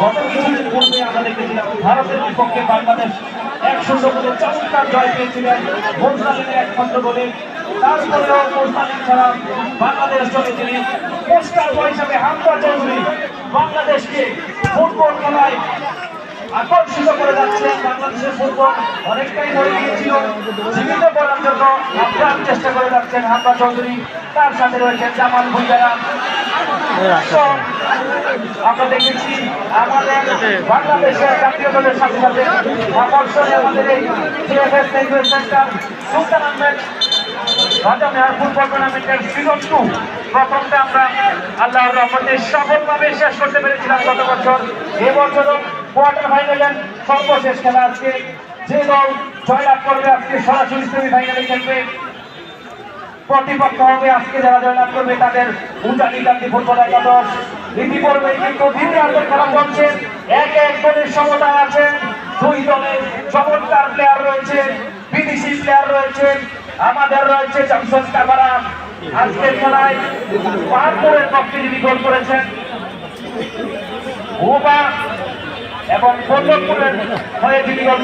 গত কিছুদিন পূর্বে আমরা দেখেছিলাম, ভারতের বিপক্ষে বাংলাদেশ এক শূন্য গোলে চমৎকার জয় পেয়েছিলেন মোস্তালিনের একমাত্র গোলে। তারপরেও মোস্তালিন ছাড়া বাংলাদেশ দলে তিনি পোস্টার বয় হিসাবে হামদা চৌধুরী বাংলাদেশকে ফুটবল খেলায় আকর্ষিত করে যাচ্ছেন বাংলাদেশের ফুটবল অনেকটাই মরে গিয়েছিল জীবিত করার জন্য আপ্রাণ চেষ্টা করে যাচ্ছেন হামদা চৌধুরী। তার সাথে রয়েছেন জামাল ভুইয়ারা আমরা দেখেছি আমাদের বাংলাদেশের জাতীয় দলের সাথে সাথে আকর্ষণে আমাদের এই language centre Sultan Ahmed Raja Mehar football টুর্নামেন্টের সিজন টু। প্রথমটা আমরা আল্লাহর রহমতে সফলভাবে শেষ করতে পেরেছিলাম গত বছর। এবছরও কোয়ার্টার ফাইনালের সর্বশেষ খেলা আজকে। যে দল জয়লাভ করবে আজকে সরাসরি সেমিফাইনালে খেলবে। প্রতিপক্ষ হবে। আজকে যারা জয়লাভ করবে তাদের উজানি গান্ধী ফুটবল একাদশ। ইতিপূর্বে কিন্তু দ্বিতীয়ার্ধের খেলা চলছে। এক এক দলের সমতায় আছেন দুই দলের চমৎকার প্লেয়ার রয়েছে। বিদেশি প্লেয়ার রয়েছে। আমাদের রয়েছে জনসন কাবারা আজকের খেলায় পাহাড়পুরের পক্ষে যিনি গোল করেছেন এবং পল্লবপুরের হয়ে যিনি গোল